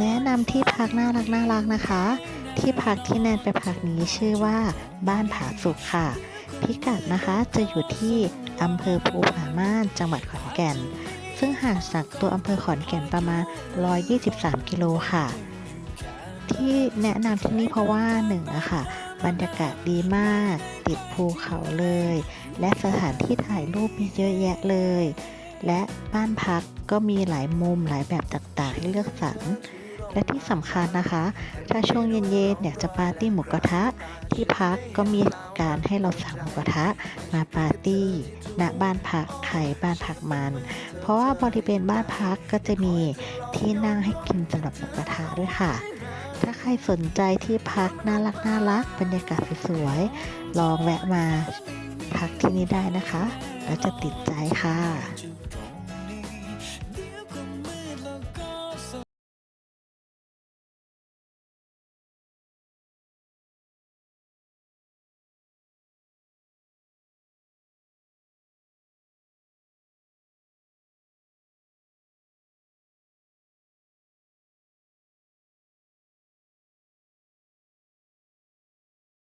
แนะนำที่พักน่ารักน่ารักนะคะ ที่พักที่แนนไปพักนี้ชื่อว่าบ้านผาสุกค่ะ พิกัดนะคะจะอยู่ที่อำเภอภูผาม่านจังหวัดขอนแก่น ซึ่งห่างจากตัวอำเภอขอนแก่นประมาณ 123 กิโลค่ะ ที่แนะนำที่นี่เพราะว่าหนึ่งอะค่ะบรรยากาศดีมาก ติดภูเขาเลย และสถานที่ถ่ายรูปมีเยอะแยะเลย และบ้านพักก็มีหลายมุมหลายแบบต่างๆให้เลือกสรร และที่สำคัญนะคะ ถ้าช่วงเย็นๆอยากจะปาร์ตี้หมูกระทะ ที่พักก็มีการให้เราสั่งหมูกระทะ มาปาร์ตี้ณบ้านพักใครบ้านพักมัน เพราะว่าบริเวณบ้านพักก็จะมีที่นั่งให้กินสำหรับหมูกระทะด้วยค่ะ ถ้าใครสนใจที่พักน่ารักน่ารักบรรยากาศสวยๆลองแวะมาพักที่นี่ได้นะคะ แล้วจะติดใจค่ะ